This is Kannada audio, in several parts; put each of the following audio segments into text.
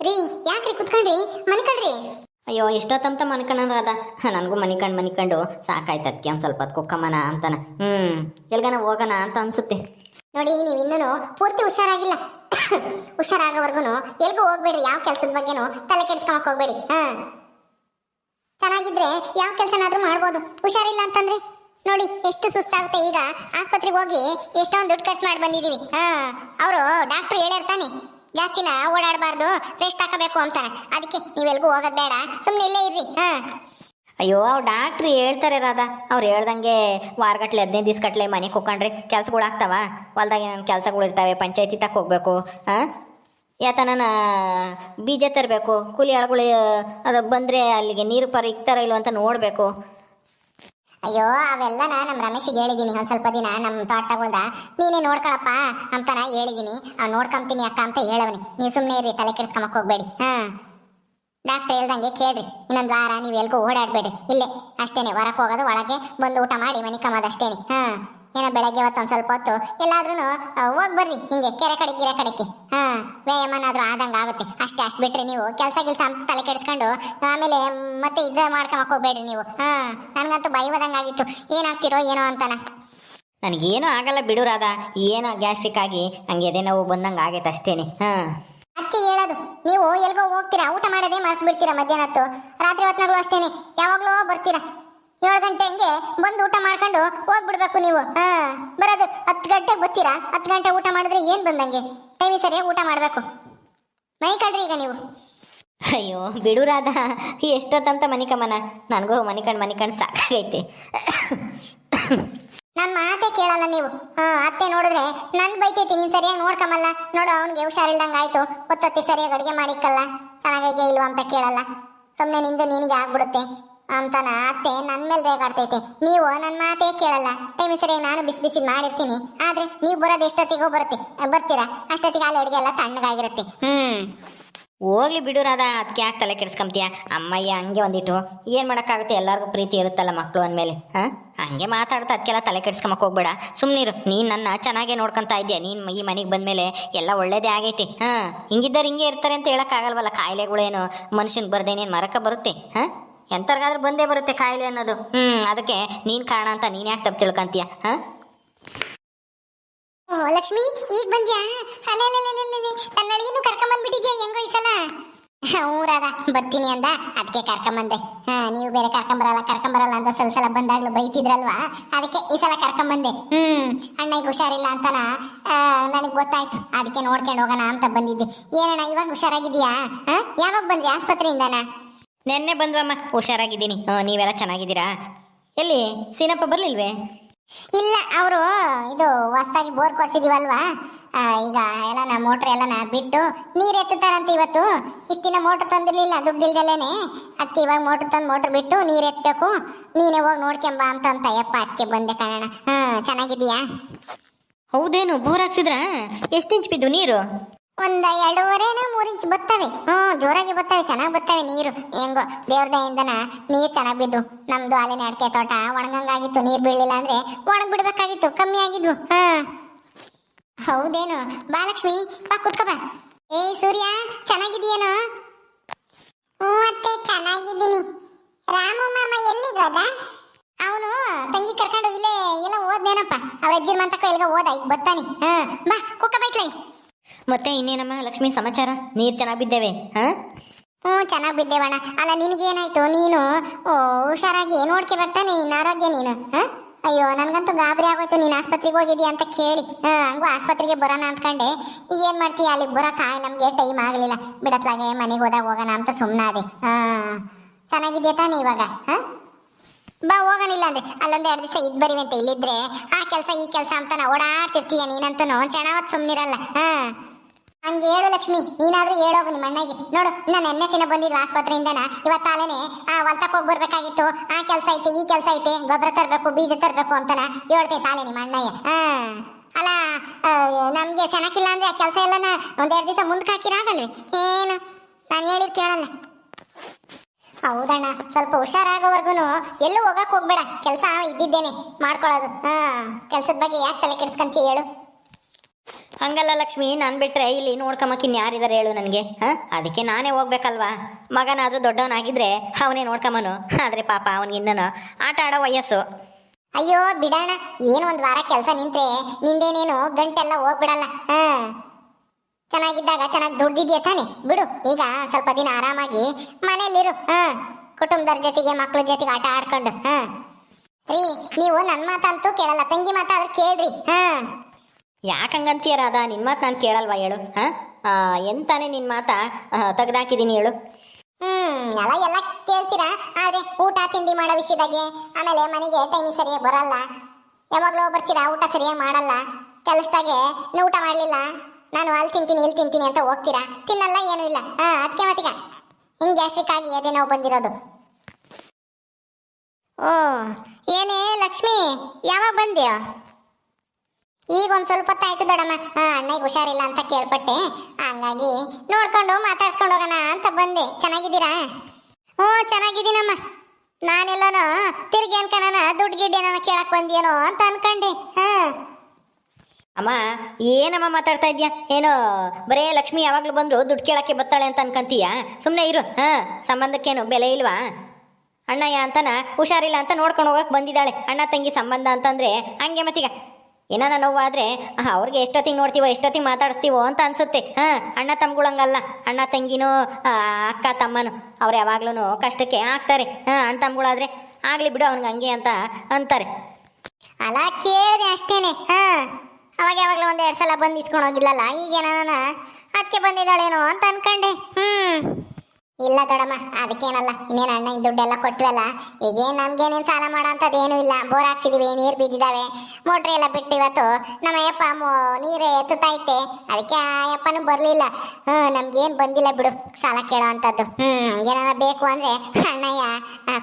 ರೀ ಯಾಕ್ರಿ ಕುತ್ಕೊಂಡ್ರಿ? ಮನ್ಕಡ್ರಿ ಅಯ್ಯೋ ಎಷ್ಟೊತ್ತಂತ ಮನ್ಕಣದ ನನಗೂ ಮನಿಕಂಡು ಮನಿಕಂಡು. ಸಾಕಾಯ್ತು ಅದಕ್ಕೆ ಒಂದು ಸ್ವಲ್ಪ ಕುಕ್ಕಮ್ಮನ ಅಂತಾನ. ಹ್ಞೂ ಎಲ್ಗನ ಹೋಗೋಣ ಅಂತ ಅನ್ಸುತ್ತೆ. ನೋಡಿ ನೀವು ಇನ್ನೂ ಪೂರ್ತಿ ಹುಷಾರಾಗಿಲ್ಲ. ಹುಷಾರಾಗೋವರೆಗೂ ಎಲ್ಗೂ ಹೋಗ್ಬೇಡ್ರಿ ಯಾವ ಕೆಲಸದ ಬಗ್ಗೆನೂ ತಲೆ ಕೆಡ್ಸ್ಕೊಳಕ್ ಹೋಗ್ಬೇಡಿ. ಹಾ. ಚೆನ್ನಾಗಿದ್ರೆ ಯಾವ ಕೆಲಸನಾದ್ರೂ ಮಾಡ್ಬೋದು. ಹುಷಾರಿಲ್ಲ ಅಂತಂದ್ರೆ ನೋಡಿ ಎಷ್ಟು ಸುಸ್ತಾಗುತ್ತೆ ಈಗ. ಆಸ್ಪತ್ರೆಗೆ ಹೋಗಿ ಎಷ್ಟೊಂದು ದುಡ್ಡು ಖರ್ಚು ಮಾಡಿ ಬಂದಿದೀವಿ ಹಾ ಅವರು ಡಾಕ್ಟ್ರು ಹೇಳಿರ್ತಾನೆ ಜಾಸ್ತಿನ ಓಡಾಡಬಾರ್ದು ರೆಸ್ಟ್ ಹಾಕಬೇಕು ಅಂತಾನೆ ಅದಕ್ಕೆ ನೀವೆಲ್ಗೂ ಹೋಗೋದ್ ಬೇಡ. ಸುಮ್ಮನೆ ಇಲ್ಲೇ ಇರ್ರಿ. ಹಾ. ಅಯ್ಯೋ, ಅವ್ರು ಡಾಕ್ಟ್ರಿ ಹೇಳ್ತಾರೆ ರಾಧ. ಅವ್ರು ಹೇಳ್ದಂಗೆ ವಾರಗಟ್ಲೆ ಹದಿನೈದು ದಿವ್ಸ ಗಟ್ಲೆ ಮನೆಗೆ ಹೋಗ್ಕೊಂಡ್ರೆ ಕೆಲ್ಸಗಳು ಆಗ್ತಾವ. ಹೊಲ್ದಾಗ ನನ್ನ ಕೆಲಸಗಳು ಇರ್ತಾವೆ, ಪಂಚಾಯತಿ ತಕ್ಕ ಹೋಗ್ಬೇಕು, ಹಾಂ? ಯಾತನ ಬೀಜ ತರಬೇಕು, ಕೂಲಿ ಆಳುಗಳು ಅದು ಬಂದರೆ ಅಲ್ಲಿಗೆ ನೀರು ಪರ ಇಕ್ತಾರೋ ಇಲ್ಲ ಅಂತ ನೋಡಬೇಕು. ಅಯ್ಯೋ ಅವೆಲ್ಲನ ನಮ್ಮ ರಮೇಶಿಗೆ ಹೇಳಿದೀನಿ ಒಂದ್ ಸ್ವಲ್ಪ ದಿನ ನಮ್ಮ ತೋಟಗಳ್ದ. ನೀನೇ ನೋಡ್ಕೊಳಪ್ಪ ಅಂತಾನ ಹೇಳಿದೀನಿ. ಅವ್ನು ನೋಡ್ಕೊಂತೀನಿ ಅಕ್ಕ ಅಂತ ಹೇಳವನಿ. ನೀವು ಸುಮ್ಮನೆ ಇರ್ರಿ, ತಲೆ ಕೆಡಿಸ್ಕೊಂಬಕ್ ಹೋಗ್ಬೇಡಿ. ಹಾ. ಡಾಕ್ಟರ್ ಹೇಳ್ದಂಗೆ ಕೇಳ್ರಿ. ಇನ್ನೊಂದು ವಾರ ನೀವು ಎಲ್ಗೂ ಓಡಾಡ್ಬೇಡ್ರಿ. ಇಲ್ಲೇ. ಅಷ್ಟೇನೆ ಹೊರಕ್ಕೆ ಹೋಗೋದು, ಒಳಗೆ ಬಂದು ಊಟ ಮಾಡಿ, ಮನೆ ಕಮ್ಮೋದು ಅಷ್ಟೇನೆ. ಹಾ. ಏನೋ ಬೆಳಗ್ಗೆ ಹೊತ್ತು ಒಂದು ಸ್ವಲ್ಪ ಹೊತ್ತು ಎಲ್ಲಾದ್ರೂ ಹೋಗಿ ಬರ್ರಿ ಹಿಂಗೆ ಕೆರೆ ಕಡೆ ಗಿರೆ ಕಡೆಗೆ. ಹಾ ವ್ಯಾಯಾಮನಾದ್ರೂ ಆದಂಗೆ ಆಗುತ್ತೆ. ಅಷ್ಟೇ ಅಷ್ಟು ಬಿಟ್ರೆ ನೀವು. ಕೆಲಸ ಕೆಲಸ ಅಂತ ತಲೆ ಕೆಡಿಸ್ಕೊಂಡು ಆಮೇಲೆ ಮತ್ತೆ ಇದ್ದ ಮಾಡ್ಕೊಂಬಕ್ ಹೋಗ್ಬೇಡ್ರಿ ನೀವು. ಹಾ ನನಗಂತೂ ಭಯವಾದಂಗೆ ಆಗಿತ್ತು. ಏನಾಗ್ತಿರೋ ಏನೋ ಅಂತಾನ. ನನಗೇನು ಆಗಲ್ಲ ಬಿಡು ರಾಧ. ಏನೋ ಗ್ಯಾಸ್ಟ್ರಿಕ್ ಆಗಿ ನಂಗೆ ಎದೆ ನೋವು ಬಂದಂಗೆ ಆಗೈತೆ ಅಷ್ಟೇನೆ. ಹಾಂ. ಅದಕ್ಕೆ ಹೇಳೋದು. ನೀವು ಎಲ್ಗೋ ಹೋಗ್ತೀರಾ? ಊಟ ಮಾಡೋದೇ ಮರ್ತು ಬಿಡ್ತೀರಾ ಮಧ್ಯಾಹ್ನ ಹೊತ್ತು ರಾತ್ರಿ ಹೊತ್ನಾಗ್ಲೂ ಅಷ್ಟೇನೆ. ಯಾವಾಗಲೂ ಬರ್ತೀರಾ? ಏಳು ಗಂಟೆ ಹಂಗೆ ಬಂದು ಊಟ ಮಾಡ್ಕೊಂಡು ಹೋಗ್ಬಿಡ್ಬೇಕು ನೀವು. ಹಾ ಬರೋದು ಹತ್ತು ಗಂಟೆಗೆ ಬರ್ತೀರಾ? ಹತ್ತು ಗಂಟೆ ಊಟ ಮಾಡಿದ್ರೆ ಏನು ಬಂದಂಗೆ? ಟೈಮಿಗೆ ಸರಿಯಾಗಿ ಊಟ ಮಾಡಬೇಕು. ಮೈ ಕಳ್ರಿ ಈಗ ನೀವು. ಅಯ್ಯೋ ಬಿಡು ರಾಧ. ಎಷ್ಟೊತ್ತಂತ ಮನಿಕಮ್ಮನ? ನನಗೂ ಮನಿಕಂಡು ಮನಿಕಂಡು ಸಾಕಾಗೈತೆ. ನನ್ನ ಮಾತೇ ಕೇಳಲ್ಲ ನೀವು. ಹಾ ಅತ್ತೆ ನೋಡಿದ್ರೆ ನನ್ ಬೈತೈತಿ ನೀನ್ ಸರಿಯಾಗಿ ನೋಡ್ಕಮಲ್ಲ ನೋಡು ಅವ್ನಿಗೆ ಹುಷಾರಿಲ್ದಂಗೆ ಆಯ್ತು. ಹೊತ್ತೊತ್ತಿ ಸರಿಯಾಗಿ ಅಡುಗೆ ಮಾಡಿಕ್ಕಲ್ಲ. ಚೆನ್ನಾಗೈತೆ ಇಲ್ವಾ ಅಂತ ಕೇಳಲ್ಲ. ಸುಮ್ಮನೆ ನಿಂದ ನಿನಗೆ ಆಗ್ಬಿಡುತ್ತೆ. ಅಂತಾನ? ಅತ್ತೆ ನನ್ನ ಮೇಲೆ ರೇಗಾಡ್ತೈತೆ ನೀವು ನನ್ನ ಮಾತೇ ಕೇಳಲ್ಲ. ಟೈಮ್ ಸರಿ ನಾನು ಬಿಸಿ ಬಿಸಿ ಮಾಡಿರ್ತೀನಿ. ಆದ್ರೆ ನೀವು ಬರೋದು ಎಷ್ಟೊತ್ತಿಗೂ ಬರುತ್ತೆ ಬರ್ತೀರಾ? ಅಷ್ಟೊತ್ತಿಗೆ ಅಲ್ಲಿ ಅಡುಗೆ ಎಲ್ಲ ತಣ್ಣಗಾಗಿರುತ್ತೆ. ಹ್ಮ್. ಹೋಗ್ಲಿ ಬಿಡು ಅದಕ್ಕೆ ಯಾಕೆ ತಲೆ ಕೆಡಿಸ್ಕೊಂತೀಯ? ಅಮ್ಮಯ್ಯ ಹಂಗೆ ಒಂದಿಟ್ಟು. ಏನು ಮಾಡೋಕ್ಕಾಗುತ್ತೆ? ಎಲ್ಲರಿಗೂ ಪ್ರೀತಿ ಇರುತ್ತಲ್ಲ ಮಕ್ಕಳು ಅಂದ್ಮೇಲೆ. ಹಾಂ? ಹಂಗೆ ಮಾತಾಡ್ತಾ ಅದಕ್ಕೆಲ್ಲ ತಲೆ ಕೆಡಿಸ್ಕೊಂಬಕ್ ಹೋಗ್ಬೇಡ. ಸುಮ್ಮನಿರು ನೀನು ನನ್ನ ಚೆನ್ನಾಗೆ ನೋಡ್ಕೊಂತಾ ಇದ್ದೀಯ ನೀನು ಈ ಮನೆಗೆ ಬಂದಮೇಲೆ ಎಲ್ಲ ಒಳ್ಳೇದೇ ಆಗೈತಿ. ಹಾಂ? ಹಿಂಗಿದ್ದಾರೆ ಹಿಂಗೆ ಇರ್ತಾರೆ ಅಂತ ಹೇಳೋಕ್ಕಾಗಲ್ವಲ್ಲ ಕಾಯಿಲೆಗಳೇನು? ಮನುಷ್ಯನಿಗೆ ಬರ್ದೇನೇನು ಮರಕ್ಕೆ ಬರುತ್ತೆ? ಹಾಂ? ಎಂಥವ್ರಿಗಾದ್ರೂ ಬಂದೇ ಬರುತ್ತೆ ಕಾಯಿಲೆ ಅನ್ನೋದು. ಹ್ಮ್, ಅದಕ್ಕೆ ನೀನ್ ಕಾರಣ ಅಂತ ನೀನ್ ಯಾಕೆ ತಪ್ಪು ತಿಳ್ಕೊಂತೀಯ, ಹಾ? ಓ, ಲಕ್ಷ್ಮಿ, ಈಗ ಬಂದ್ಯಾ? ಕರ್ಕೊಂಡ್ ಬಂದ್ಬಿಟ್ಟಿದ್ಯಾ ಹೆಂಗೋ ಈ ಸಲ? ಊರಾದ ಬರ್ತೀನಿ ಅಂದ ಅದಕ್ಕೆ ಕರ್ಕೊಂಬಂದೆ. ಹಾ, ನೀವು ಬೇರೆ ಕರ್ಕೊಂಬರಲ್ಲ ಕರ್ಕೊಂಬರಲ್ಲ ಅಂತ ಸಲ ಸಲ ಬಂದಾಗ್ಲೂ ಬೈತಿದ್ರಲ್ವಾ? ಅದಕ್ಕೆ ಈ ಸಲ ಕರ್ಕೊಂಬಂದೆ. ಹ್ಮ್ ಅಣ್ಣಗೆ ಹುಷಾರಿಲ್ಲ ಅಂತನ? ನನಗೆ ಗೊತ್ತಾಯ್ತು, ಅದಕ್ಕೆ ನೋಡ್ಕೊಂಡು ಹೋಗೋಣ ಅಂತ ಬಂದಿದ್ದೆ. ಏನಣ್ಣ, ಇವಾಗ ಹುಷಾರಾಗಿದ್ಯಾ ಹಾ, ಯಾವಾಗ ಬಂದ್ರಿ ಆಸ್ಪತ್ರೆಯಿಂದನಾ? ನೆನ್ನೆ ಬಂದ್ವಮ್ಮ ಹುಷಾರಾಗಿದ್ದೀನಿ. ನೀವೆಲ್ಲ ಚೆನ್ನಾಗಿದ್ದೀರಾ? ಎಲ್ಲಿ ಸೀನಪ್ಪ ಬರಲಿಲ್ವೇ? ಇಲ್ಲ ಅವರು ಇದು ಹೊಸ್ದಾಗಿ ಬೋರ್ ಕೊರ್ಸಿದೀವಲ್ವಾ? ಈಗ ಈಗ ನಾ ಮೋಟ್ರ್ ನಾ ಬಿಟ್ಟು ನೀರು ಎತ್ತುತ್ತಾರಂತ ಇವತ್ತು. ಇಷ್ಟು ದಿನ ಮೋಟ್ರ್ ತಂದಿರ್ಲಿಲ್ಲ ದುಡ್ಡಿಲ್ದಲೇನೆ ಅದಕ್ಕೆ ಇವಾಗ ಮೋಟ್ರ್ ತಂದು ಮೋಟ್ರ್ ಬಿಟ್ಟು ನೀರು ಎತ್ತಬೇಕು ನೀನೇ ಹೋಗಿ ನೋಡ್ಕೊಂಬ ಅಂತ ಅಂತ. ಯಪ್ಪ ಅದಕ್ಕೆ ಬಂದೆ ಕಾಣೋಣ ಹಾ ಚೆನ್ನಾಗಿದೀಯಾ ಹೌದೇನು ಬೋರ್ ಹಾಕ್ಸಿದ್ರಾ? ಎಷ್ಟು ಇಂಚ್ ಬಿದ್ದು ನೀರು? ಒಂದ್ ಎರಡೂವರೆನ ಮೂರ್ ಇಂಚ್ ಬರ್ತವೆ ಹ್ಮ್ ಜೋರಾಗಿ ಬರ್ತವೆ ಚೆನ್ನಾಗಿ ಬರ್ತವೆ ನೀರು. ಹೆಂಗೋ, ದೇವ್ರ ದಯಿಂದನ ನೀರ್ ಚೆನ್ನಾಗಿ ಬಿದ್ದು, ನಮ್ದು ಅಲ್ಲಿನ ಅಡಿಕೆ ತೋಟ ಒಣಗಂಗಾಗಿತ್ತು, ನೀರ್ ಬೀಳಿಲ್ಲ ಅಂದ್ರೆ ಒಣಗ್ ಬಿಡ್ಬೇಕಾಗಿತ್ತು ಕಮ್ಮಿ ಆಗಿದ್ವು. ಹ. ಹೌದೇನು. ಬಾಲಕ್ಷ್ಮಿ, ಬಾ ಕುತ್ಕೋ ಬಾ. ಏ ಸೂರ್ಯ ಚೆನ್ನಾಗಿದೀಯೇನೋ ಹ್ಞೂ ಅತ್ತೆ, ಚೆನ್ನಾಗಿದ್ದೀನಿ. ರಾಮು ಮಾಮ ಎಲ್ಲಿಗೋದ ಅವನು ತಂಗಿ ಕರ್ಕೊಂಡು ಇಲ್ಲೇ ಎಲ್ಲ ಓದ್ನೇನಪ್ಪ ಅವ್ರ ಅಜ್ಜಿನ ಮಂತಕ್ಕ ಎಲ್ಲಿಗ ಓದ ಈಗ ಬತ್ತಾನಿ ಹಾ ಬಾ ಕುಕ್ಕ ಬೈಕ್ಲೈ ಮತ್ತೆ ಇನ್ನೇನಮ್ಮ, ಲಕ್ಷ್ಮಿ ಸಮಾಚಾರ? ನೀರು ಚೆನ್ನಾಗಿ ಬಿದ್ದೇವೆ ಹ್ಮ್ ಹ್ಞೂ, ಚೆನ್ನಾಗಿ ಬಿದ್ದೇವಣ್ಣ ಅಲ್ಲ, ನಿನಗೇನಾಯ್ತು? ನೀನು, ಓ ಹುಷಾರಾಗಿ ನೋಡ್ಕೆ ಬರ್ತಾನೆ ನಿನ್ನ ಆರೋಗ್ಯ ನೀನು ಅಯ್ಯೋ, ನನಗಂತೂ ಗಾಬರಿ ಆಗೋಯ್ತು. ನೀನು ಆಸ್ಪತ್ರೆಗೆ ಹೋಗಿದ್ಯಾ ಅಂತ ಕೇಳಿ, ಹಾ, ಹಂಗೂ ಆಸ್ಪತ್ರೆಗೆ ಬರೋಣ ಅಂದ್ಕೊಂಡೆ ಏನು ಮಾಡ್ತೀಯ ಅಲ್ಲಿಗೆ ಬರೋಕ ನಮಗೆ ಟೈಮ್ ಆಗಲಿಲ್ಲ. ಬಿಡತ್ಲಾಗೆ ಮನೆಗೆ ಹೋದಾಗ ಹೋಗೋಣ ಅಂತ ಸುಮ್ಮನಾದೆ ಹಾ. ಚೆನ್ನಾಗಿದ್ಯಾ ತಾನೆ ಇವಾಗ, ಹಾ? ಬಾ ಹೋಗೋಣಿಲ್ಲ ಅಂದ್ರೆ. ಅಲ್ಲೊಂದು ಎರಡು ದಿವಸ ಇದ್ ಅಂತ ಇಲ್ಲಿದ್ರೆ ಆ ಕೆಲಸ ಈ ಕೆಲಸ ಅಂತ ನಾ ಓಡಾಡ್ತಿರ್ತೀಯ ನೀನಂತೂ ಚೆನ್ನಾವತ್ ಸುಮ್ಮನಿರಲ್ಲ ಹಾ. ಹಂಗೆ ಹೇಳು ಲಕ್ಷ್ಮಿ, ನೀನಾದ್ರೂ ಹೇಳೋಗು ನಿಮ್ಮ ಅಣ್ಣಗೆ. ನೋಡು ನಾನು ಎಣ್ಣೆ ಸಿನ ಬಂದಿದ್ವು ಆಸ್ಪತ್ರೆಯಿಂದನ ಇವತ್ತಾಲೇನೆ ಆ ಹೊಲ್ತಕ್ಕೆ ಹೋಗಿ ಬರ್ಬೇಕಾಗಿತ್ತು. ಆ ಕೆಲಸ ಐತೆ, ಈ ಕೆಲಸ ಐತೆ, ಗೊಬ್ಬರ ತರಬೇಕು, ಬೀಜ ತರಬೇಕು ಅಂತನ ಹೇಳ್ತೈತೆ ತಾಳೆ ನಿಮ್ಮ ಅಣ್ಣಯ್ಯ. ಅಲ್ಲ ನಮಗೆ ನಮ್ಗೆ ಚೆನ್ನಾಗಿಲ್ಲ ಅಂದ್ರೆ ಆ ಕೆಲಸ ಎಲ್ಲನ ಒಂದೆರಡು ದಿವಸ ಮುಂದಕ್ಕೆ ಹಾಕಿರಾಗಲ್ವಿ ಏನು? ನಾನು ಹೇಳಿದ್ ಕೇಳಲ್ಲ. ಹೌದಣ್ಣ, ಸ್ವಲ್ಪ ಹುಷಾರಾಗೋವರೆಗೂ ಎಲ್ಲೂ ಹೋಗಕ್ಕೆ ಹೋಗ್ಬೇಡ. ಕೆಲಸ ಇದ್ದಿದ್ದೇನೆ, ಮಾಡ್ಕೊಳ್ಳೋದು. ಹಾಂ ಕೆಲಸದ ಬಗ್ಗೆ ಯಾಕೆ ತಲೆ ಕೆಡಿಸ್ಕೊಂತೀಯ ಹೇಳು. ಹಂಗಲ್ಲ ಲಕ್ಷ್ಮಿ, ನಾನು ಬಿಟ್ರೆ ಇಲ್ಲಿ ನೋಡ್ಕೊಂಬಕ್ಕೆ ಇನ್ಯಾರಿದ್ದಾರೆ ಹೇಳು ನನಗೆ. ಹಾಂ? ಅದಕ್ಕೆ ನಾನೇ ಹೋಗ್ಬೇಕಲ್ವಾ? ಮಗನಾದರೂ ದೊಡ್ಡವನಾಗಿದ್ರೆ ಅವನೇ ನೋಡ್ಕೊಂಬನು ಆದ್ರೆ ಪಾಪ ಅವನಿಗಿನ್ನನು ಆಟ ಆಡೋ ವಯಸ್ಸು. ಅಯ್ಯೋ, ಬಿಡೋಣ. ಏನು ಒಂದ್ ವಾರ ಕೆಲಸ ನಿಂತ್ರೆ ನಿಂದೇನೇನು ಗಂಟೆಲ್ಲ ಹೋಗ್ಬಿಡಲ್ಲ. ಹ. ಚೆನ್ನಾಗಿದ್ದಾಗ ಚೆನ್ನಾಗಿ ದುಡ್ದಿದ್ಯಾ ತಾನೆ? ಬಿಡು, ಈಗ ಸ್ವಲ್ಪ ದಿನ ಆರಾಮಾಗಿ ಮನೇಲಿರು ಹ. ಕುಟುಂಬದವ್ರ ಜೊತೆಗೆ, ಮಕ್ಳ ಜೊತೆಗೆ ಆಟ ಆಡ್ಕೊಂಡು. ಹಾಂ. ರೀ, ನೀವು ನನ್ನ ಮಾತಂತೂ ಕೇಳಲ್ಲ. ತಂಗಿ ಮಾತಾದ್ರೆ ಕೇಳ್ರಿ. ಹಾ. ಯಾಕಂಗಂತೀಯ ರಾಧಾ? ನಿನ್ನ ಮಾತು ನಾನು ಕೇಳಲ್ವಾ ಹೇಳು, ಹಾಂ? ಎಂತಾನೆ ನಿನ್ನ ಮಾತಾ? ತೆಗ್ದಾಕಿದ್ದೀನಿ ಹೇಳು. ಹ್ಮ್ ಎಲ್ಲ ಎಲ್ಲ ಕೇಳ್ತೀರಾ? ಆದ್ರೆ ಊಟ, ತಿಂಡಿ ಮಾಡೋ ವಿಷಯದಾಗೆ ಆಮೇಲೆ ಮನೆಗೆ ಟೈಮಿಗೆ ಸರಿಯಾಗಿ ಬರಲ್ಲ. ಯಾವಾಗ್ಲೂ ಬರ್ತೀರಾ, ಊಟ ಸರಿಯಾಗಿ ಮಾಡಲ್ಲ. ಕೆಲಸದಾಗೆ ಊಟ ಮಾಡ್ಲಿಲ್ಲ. ನಾನು ಅಲ್ಲಿ ತಿಂತೀನಿ ಇಲ್ಲಿ ತಿಂತೀನಿ ಅಂತ ಹೋಗ್ತೀರಾ? ತಿನ್ನಲ್ಲ, ಏನು ಇಲ್ಲ. ಹಾ ಅದಕ್ಕೆ ಮತ್ತೀಗ. ಹಿಂಗೆ ಗ್ಯಾಸ್ಟ್ರಿಕ್ ಆಗಿ ಅದೇ ನಾವು ಬಂದಿರೋದು. ಓ, ಏನೇ ಲಕ್ಷ್ಮಿ, ಯಾವಾಗ ಬಂದ್ಯೋ? ಈಗ ಒಂದು ಸ್ವಲ್ಪ ಹೊತ್ತಾಯ್ತು ದೊಡಮ್ಮ. ಹಾ ಅಣ್ಣಗೆ ಹುಷಾರಿಲ್ಲ ಅಂತ ಕೇಳ್ಪಟ್ಟೆ. ಹಂಗಾಗಿ ನೋಡ್ಕೊಂಡು ಮಾತಾಡ್ಸ್ಕೊಂಡು ಹೋಗೋಣ ಅಂತ ಬಂದೆ. ಚೆನ್ನಾಗಿದ್ದೀರಾ? ಹ್ಞೂ, ಚೆನ್ನಾಗಿದ್ದೀನಮ್ಮ. ನಾನೆಲ್ಲನೋ ತಿರುಗಿ ಅನ್ಕನ ದುಡ್ಡು ಗಿಡ್ಡು ಏನೋ ಕೇಳಕ್ ಬಂದಿಯೇನೋ ಅಂತ ಅನ್ಕೊಂಡೆ. ಹಾಂ. ಅಮ್ಮ, ಏನಮ್ಮ ಮಾತಾಡ್ತಾ ಇದ್ಯಾ? ಏನೋ, ಬರೇ ಲಕ್ಷ್ಮಿ ಯಾವಾಗಲೂ ಬಂದ್ರು ದುಡ್ಡು ಕೇಳಕ್ಕೆ ಬತ್ತಾಳೆ ಅಂತ ಅನ್ಕಂತೀಯ? ಸುಮ್ಮನೆ ಇರು. ಹಾಂ, ಸಂಬಂಧಕ್ಕೇನು ಬೆಲೆ ಇಲ್ವಾ? ಅಣ್ಣಯ್ಯ ಅಂತನ ಹುಷಾರಿಲ್ಲ ಅಂತ ನೋಡ್ಕೊಂಡು ಹೋಗಕ್ಕೆ ಬಂದಿದ್ದಾಳೆ. ಅಣ್ಣ ತಂಗಿ ಸಂಬಂಧ ಅಂತಂದ್ರೆ ಹಂಗೆ ಮತ್ತೀಗ. ಏನಾನ ನೋವಾದ್ರೆ ಅವ್ರಿಗೆ ಎಷ್ಟೊತ್ತಿಗೆ ನೋಡ್ತೀವೋ, ಎಷ್ಟೊತ್ತಿಗೆ ಮಾತಾಡಿಸ್ತೀವೋ ಅಂತ ಅನ್ಸುತ್ತೆ. ಹಾಂ, ಅಣ್ಣ ತಮ್ಗಳಂಗಲ್ಲ. ಅಣ್ಣ ತಂಗಿನೂ ಅಕ್ಕ ತಮ್ಮನು, ಅವ್ರು ಯಾವಾಗ್ಲೂ ಕಷ್ಟಕ್ಕೆ ಆಗ್ತಾರೆ. ಹಾಂ, ಅಣ್ಣ ತಮ್ಗಳಾದ್ರೆ ಆಗಲಿ ಬಿಡು, ಅವ್ನಿಗೆ ಹಂಗೆ ಅಂತ ಅಂತಾರೆ. ಅಲ್ಲ, ಕೇಳಿದೆ ಅಷ್ಟೇನೆ. ಹಾಂ, ಅವಾಗ ಯಾವಾಗಲೂ ಒಂದು ಎರಡು ಸಲ ಬಂದು ಇಸ್ಕೊಂಡು ಹೋಗಿಲ್ಲಲ್ಲ ಈಗೇನ ಅದಕ್ಕೆ ಬಂದಿದ್ದಾಳೇನೋ ಅಂತ ಅನ್ಕಂಡೆ. ಹ್ಮ್. ಇಲ್ಲ ದೊಡಮ್ಮ, ಅದಕ್ಕೇನಲ್ಲ, ಇನ್ನೇನು ಅಣ್ಣ ದುಡ್ಡೆಲ್ಲ ಕೊಟ್ವಲ್ಲ ಈಗೇನು ನಮ್ಗೇನೇನ್ ಸಾಲ ಮಾಡೋ ಅಂಥದ್ದೇನೂ ಇಲ್ಲ, ಬೋರ್ ಹಾಕ್ಸಿದೀವಿ, ನೀರು ಬಿದ್ದಿದ್ದಾವೆ ಮೋಟ್ರ್ ಎಲ್ಲ ಬಿಟ್ಟು ಇವತ್ತು ನಮ್ಮ ಅಯ್ಯಪ್ಪ ನೀರು ಎತ್ತುತ್ತೈತೆ ಅದಕ್ಕೆ ಆ ಅಯ್ಯಪ್ಪನೂ ಬರಲಿಲ್ಲ. ಹ್ಞೂ ನಮ್ಗೇನ್ ಬಂದಿಲ್ಲ ಬಿಡು, ಸಾಲ ಕೇಳೋ ಅಂಥದ್ದು ಹ್ಮ್, ಹಂಗೇನಾರ ಬೇಕು ಅಂದ್ರೆ ಅಣ್ಣಯ್ಯ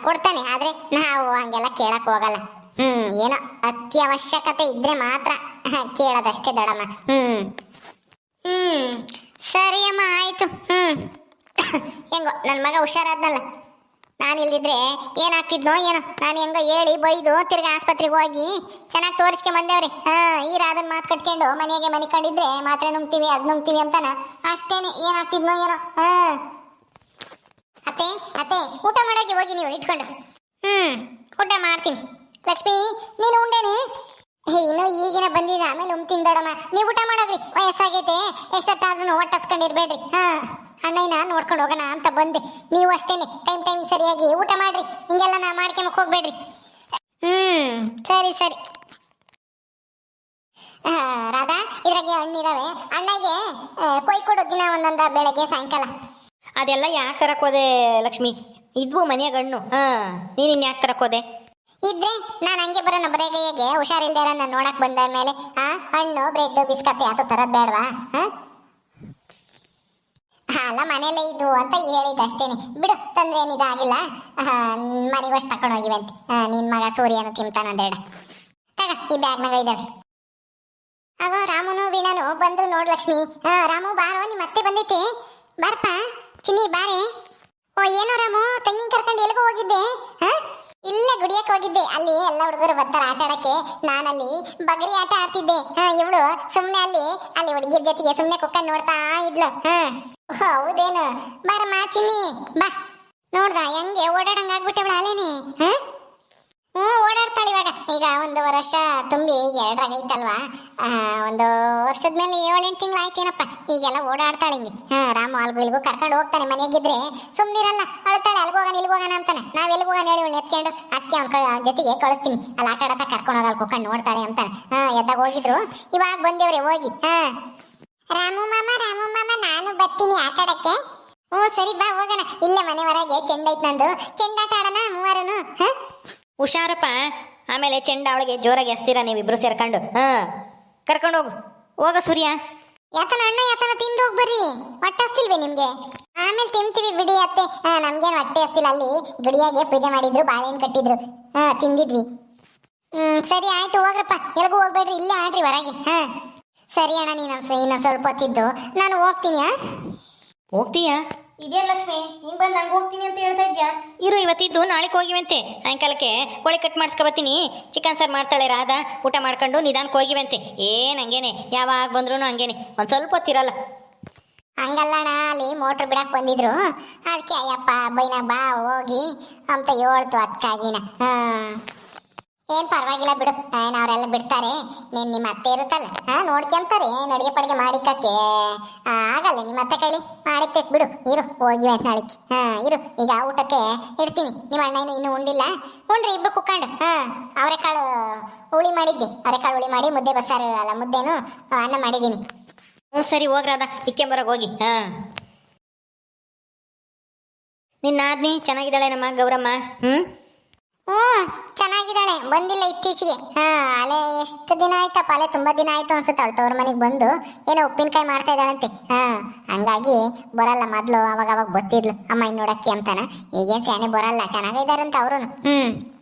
ಕೊಡ್ತಾನೆ, ಆದ್ರೆ ನಾವು ಹಂಗೆಲ್ಲ ಕೇಳಕ್ಕೆ ಹೋಗಲ್ಲ. ಹ್ಞೂ ಏನೋ ಅತ್ಯವಶ್ಯಕತೆ ಇದ್ರೆ ಮಾತ್ರ ಕೇಳೋದಷ್ಟೇ ದೊಡಮ್ಮ. ಹ್ಞೂ ಹ್ಞೂ ಸರಿ ಅಮ್ಮ, ಆಯ್ತು. ಹ್ಮ್. ಹೆಂಗೋ ನನ್ನ ಮಗ ಹುಷಾರಾದ್ನಲ್ಲ. ನಾನು ಇಲ್ದಿದ್ರೆ ಏನಾಗ್ತಿದ್ನೋ ಏನೋ, ನಾನು ಹೆಂಗೋ ಹೇಳಿ ಬೈದು ತಿರ್ಗಿ ಆಸ್ಪತ್ರೆಗೆ ಹೋಗಿ ಚೆನ್ನಾಗಿ ತೋರಿಸ್ಕೆ ಬಂದೇವ್ರಿ. ಹಾ, ಈ ರಾಧನ್ ಮಾತು ಕಟ್ಕೊಂಡು ಮನೆಗೆ ಮನಿಕೊಂಡಿದ್ರೆ ಮಾತ್ರೆ ನುಂಗ್ತೀವಿ, ಅದು ನುಂಗ್ತೀವಿ ಅಂತಾನ. ಅಷ್ಟೇನೆ, ಏನಾಗ್ತಿದ್ನೋ ಏನೋ. ಹಾ. ಅತ್ತೆ ಅತ್ತೆ, ಊಟ ಮಾಡೋಕೆ ಹೋಗಿ ನೀವು ಇಟ್ಕೊಂಡು. ಹ್ಮ್, ಊಟ ಮಾಡ್ತೀನಿ. ಲಕ್ಷ್ಮಿ, ನೀನು ಉಂಡೇನೆ? ಇನ್ನು ಈಗಿನ ಬಂದಿದೆ, ಆಮೇಲೆ ಉಮ್ ತಿಂದೋಡಮ್ಮ ನೀವು ಊಟ ಮಾಡೋದ್ರಿ ವಯಸ್ಸಾಗೈತೆ, ಎಷ್ಟೊತ್ತಾದ್ರೂ ಹೊಟ್ಟಸ್ಕೊಂಡಿರ್ಬೇಡ್ರಿ ಹಾ. ಅಣ್ಣಯ್ಯನ ನೋಡ್ಕೊಂಡು ಹೋಗೋಣ ಅಂತ ಬಂದೆ. ನೀವು ಅಷ್ಟೇನೆ ಟೈಮ್ ಟೈಮ್ ಸರಿಯಾಗಿ ಊಟ ಮಾಡ್ರಿ. ಹಿಂಗೆಲ್ಲ ನಾ ಮಾಡ್ಕೊಂಬಕ್ ಹೋಗ್ಬೇಡ್ರಿ. ಹ್ಮ್ ಸರಿ ಸರಿ. ರಾಧಾ ಇದ್ರಾಗೆ ಹಣ್ಣಿದಾವೆ. ಅಣ್ಣಗೆ ಕೊಯ್ ಕೊಡು ದಿನ ಒಂದೊಂದ ಬೆಳಗ್ಗೆ ಸಾಯಂಕಾಲ. ಅದೆಲ್ಲ ಯಾಕೆ ತರಕೋದೆ ಲಕ್ಷ್ಮಿ? ಇದ್ವು ಮನೆಯ ಗಣ್ಣು ಹಾಂ ನೀನ್ ಯಾಕೆ ತರಕೋದೆ ಇದ್ರೆ ನಾನು ಹಂಗೆ ಬರೋಣ ಬರೇಗೈಗೆ ಹುಷಾರಿಲ್ದೇ ನಾನು ನೋಡಕ್ ಬಂದ ಮೇಲೆ ಆ ಹಣ್ಣು ಬ್ರೆಡ್ ಬಿಸ್ಕತ್ ಯಾವ ತರದ್ ಬೇಡವಾ? ಹಾ? ಅಲ್ಲ ಮನೇಲೆ ಇದ್ವು ಅಂತ ಹೇಳಿದ್ದು ಅಷ್ಟೇನೆ ಬಿಡು, ತೊಂದ್ರೆ ಏನಿದು ಆಗಿಲ್ಲ ಮನೆಗೆ ಅಷ್ಟು ತಕೊಂಡು ಹೋಗಿವಂತೆ ನಿನ್ನ ಮಗ ಸೂರ್ಯನ ತಿಂತಾನ ಒಂದೆರಡು ತಗ, ಈ ಬ್ಯಾಗ್ನಾಗ ಇದ್ದಾವೆ ಆಗ ರಾಮುನು, ವೀಣಾನು ಬಂದ್ರು ನೋಡ್ ಲಕ್ಷ್ಮಿ. ಹಾ ರಾಮು, ಬಾರೋ ನೀ ಅತ್ತೆ ಬಂದೈತಿ. ಬಾರಪ್ಪ, ಚಿನ್ನಿ, ಬಾರೆ. ಓ, ಏನೋ ರಾಮು, ತಂಗಿನ ಕರ್ಕೊಂಡು ಎಲ್ಲಿಗೋ ಹೋಗಿದ್ದೆ. ಹಾ ಇಲ್ಲೇ ಗುಡಿಯಕ್ಕೆ ಹೋಗಿದ್ದೆ. ಅಲ್ಲಿ ಎಲ್ಲ ಹುಡುಗರು ಬರ್ತಾರೆ ಆಟ ಆಡಕ್ಕೆ. ನಾನಲ್ಲಿ ಬಗರಿ ಆಟ ಆಡ್ತಿದ್ದೆ. ಇವಳು ಸುಮ್ನೆ ಅಲ್ಲಿ ಅಲ್ಲಿ ಹುಡುಗಿರ ಜೊತೆಗೆ ಸುಮ್ನೆ ಕುಕ್ಕ ನೋಡ್ತಾ ಇದ್ಲು. ಹಾ. ಹೌದೇನು? ಬರಮ್ಮ, ಚಿನ್ನಿ, ಬಾ. ನೋಡ್ದ, ಹೆಂಗೆ ಓಡಾಡಂಗ್ ಆಗ್ಬಿಟ್ಟೆ ಅಲ್ಲೇನೆ ಹಾ? ಈಗ ಒಂದು ವರ್ಷ ತುಂಬಿ ಎರಡರಾಗೈತಲ್ವಾ? ಒಂದು ವರ್ಷದ ಮೇಲೆ ಏಳೆಂಟು ತಿಂಗಳು ಆಯ್ತೇನಪ್ಪ. ಈಗೆಲ್ಲ ಓಡಾಡ್ತಾಳೆ ಹಿಂಗೆ. ಹಾ ರಾಮು ಅಲ್ಗು ಇಲ್ಗು ಕರ್ಕೊಂಡು ಹೋಗ್ತಾನೆ ಮನೆಗಿದ್ರೆ. ಸುಮ್ಮನಿರಲ್ಲ ಅಳ್ತಾಳೆ ಅಲ್ಗೋಗಣ ಹೋಗೋಣ, ಇಲ್ಗ್ ಹೋಗೋಣ ಅಂತಾನೆ. ನಾವ್ ಎಲ್ಲಿಗೆ ಹೋಗೋಣ ಹೇಳಿ ಇವ್ಳ್ ಎತ್ಕೊಂಡು ಅಕ್ಕಿ ಅವ್ನ ಜೊತೆಗೆ ಕಳಿಸ್ತೀನಿ. ಅಲ್ಲಿ ಆಟ ಆಡತ್ತ ಕರ್ಕೊಂಡು ಹೋಗಲ್ ಕುಕ್ಕಂಡು ನೋಡ್ತಾಳೆ ಅಂತಾನೆ. ಹಾ ಎದ್ದಾಗ ಹೋಗಿದ್ರು. ಇವಾಗ ಬಂದೇವ್ರೆ, ಹೋಗಿ. ಹಾ ರಾಮು ಮಾಮ ರಾಮು ಮಾಮ, ನಾನು ಬರ್ತೀನಿ ಆಟ ಆಡಕ್ಕೆ. ಹ್ಞೂ, ಸರಿ ಬಾ, ಹೋಗೋಣ. ಇಲ್ಲೇ ಮನೆ ಹೊರಗೆ ಚೆಂಡ ನಂದು. ಚೆಂಡಾಟ ಆಡೋಣ ಮೂವರನು. ಹುಷಾರಪ್ಪ. ಆಮೇಲೆ ಚೆಂಡ ಅವಳಿಗೆ ಜೋರಾಗಿ ಎಸ್ತೀರ ನೀವಿಬ್ರು ಸೇರ್ಕೊಂಡು? ಹಾ. ಕರ್ಕೊಂಡು ಹೋಗು. ಹೋಗ ಸೂರ್ಯ. ಯಾತನ ಅಣ್ಣ ಯಾತನ ತಿಂದು ಹೋಗಿ ಬರ್ರಿ. ಹೊಟ್ಟೆ ಹಸ್ತಿಲ್ವೇ ನಿಮ್ಗೆ? ಆಮೇಲೆ ತಿಂತೀವಿ ಬಿಡಿ ಅತ್ತೆ. ಹಾ ನಮ್ಗೇನು ಹೊಟ್ಟೆ ಹಸ್ತಿಲ್ಲ. ಅಲ್ಲಿ ಗುಡಿಯಾಗೆ ಪೂಜೆ ಮಾಡಿದ್ರು ಬಾಳೆಹಣ್ಣು ಕಟ್ಟಿದ್ರು. ಹಾ ತಿಂದಿದ್ವಿ. ಹ್ಮ್ ಸರಿ ಆಯ್ತು ಹೋಗ್ರಪ್ಪ. ಎಲ್ಗೂ ಹೋಗ್ಬೇಡ್ರಿ ಇಲ್ಲೇ ಆಡ್ರಿ ಹೊರಗೆ. ಹಾ. ಸರಿ ಅಣ್ಣ ನೀನು ಇನ್ನ ಸ್ವಲ್ಪ ಹೊತ್ತಿದ್ದು. ನಾನು ಹೋಗ್ತೀನಿ ಹೋಗ್ತೀಯಾ? ಇದೇನ್ ಲಕ್ಷ್ಮಿ ನೀನ್ ಬಂದು ನಂಗೆ ಹೋಗ್ತೀನಿ ಅಂತ ಹೇಳ್ತಾ ಇದ್ಯಾ? ಇರು ಇವತ್ತಿದ್ದು ನಾಳೆಗೆ ಹೋಗಿವಂತೆ. ಸಾಯಂಕಾಲಕ್ಕೆ ಕೋಳಿ ಕಟ್ ಮಾಡ್ಸ್ಕೊಬತ್ತೀನಿ ಚಿಕನ್ ಸಾರು ಮಾಡ್ತಾಳೆ ರಾಧಾ. ಊಟ ಮಾಡ್ಕೊಂಡು ನಿಧಾನಕ್ಕೆ ಹೋಗಿವಂತೆ. ಏನ್ ಹಂಗೇನೆ? ಯಾವಾಗ ಬಂದ್ರು ಹಂಗೇನೆ. ಒಂದ್ ಸ್ವಲ್ಪ ಹೊತ್ತಿರಲ್ಲ ಹಂಗಲ್ಲಣ್ಣ ಅಲ್ಲಿ ಮೋಟ್ರ್ ಬಿಡಕ್ ಬಂದಿದ್ರು. ಅದಕ್ಕೆ ಅಯ್ಯಪ್ಪ ಬೈನ ಬಾ ಹೋಗಿ. ಅಂತ ಹೇಳ್ತು ಅದಕ್ಕಾಗಿನ ಹಾ ಏನ್ ಪರವಾಗಿಲ್ಲ ಬಿಡು. ಏನ್ ಅವರೆಲ್ಲ ಬಿಡ್ತಾರೆ. ನೀನ್ ನಿಮ್ಮ ಅತ್ತೆ ಇರುತ್ತಲ್ಲ, ಹಾ ನೋಡ್ಕೊಂತಾರೆ ಏನ್ ಅಡಿಗೆ ಪಡಿಗೆ ಮಾಡಿಕಕ್ಕೆ? ಆಗಲ್ಲ, ನಿಮ್ಮ ಅತ್ತೆ ಕೈಲಿ ಮಾಡಿಕ್ತೈತ್ ಬಿಡು, ಇರು, ಹೋಗಿ ಅಂತ ಹಾ, ಇರು, ಈಗ ಊಟಕ್ಕೆ ಇಡ್ತೀನಿ ನಿಮ್ಮ ಅಣ್ಣ ಇನ್ನು, ಇನ್ನೂ ಉಂಡಿಲ್ಲ. ಉಂಡ್ರಿ ಇಬ್ರು ಕುಕ್ಕಂಡು. ಹಾ ಅವರೆಕಾಳು ಹುಳಿ ಮಾಡಿದ್ದೆ. ಅವರೆಕಾಳು ಹುಳಿ ಮಾಡಿ ಮುದ್ದೆ ಬಸ್ಸಾರು, ಅಲ್ಲ, ಮುದ್ದೆನು ಅನ್ನ ಮಾಡಿದ್ದೀನಿ. ಹ್ಞೂ, ಸರಿ, ಹೋಗ್ ಇಕ್ಕೆಂಬರೋಗಿ ಹೋಗಿ, ಹಾ. ನಿನ್ನ ಆದ್ನಿ ಚೆನ್ನಾಗಿದ್ದಾಳೆ ನಮ್ಮ ಗೌರಮ್ಮ. ಹ್ಮ್? ಹ್ಮ್ ಚೆನ್ನಾಗಿದ್ದಾಳೆ. ಬಂದಿಲ್ಲ ಇತ್ತೀಚೆಗೆ. ಹಾ, ಅಲೆ ಎಷ್ಟು ದಿನ ಆಯ್ತಪ್ಪ? ಅಲೆ ತುಂಬಾ ದಿನ ಆಯ್ತು ಅನ್ಸುತ್ತೆ ಅವಳು ತವ್ರ ಮನೆಗೆ ಬಂದು. ಏನೋ ಉಪ್ಪಿನಕಾಯಿ ಮಾಡ್ತಾ ಇದ್ದಾಳಂತೆ. ಹಾ, ಹಂಗಾಗಿ ಬರಲ್ಲ ಮೊದ್ಲು ಅವಾಗ ಅವಾಗ ಗೊತ್ತಿದ್ಲು. ಅಮ್ಮ ಇನ್ ನೋಡಕ್ಕೆ ಅಂತಾನ. ಈಗೇನು ಸ್ಯಾನೆ ಬರಲ್ಲ. ಚೆನ್ನಾಗಿದ್ದಾರಂತ ಅವ್ರು ಹ್ಮ್.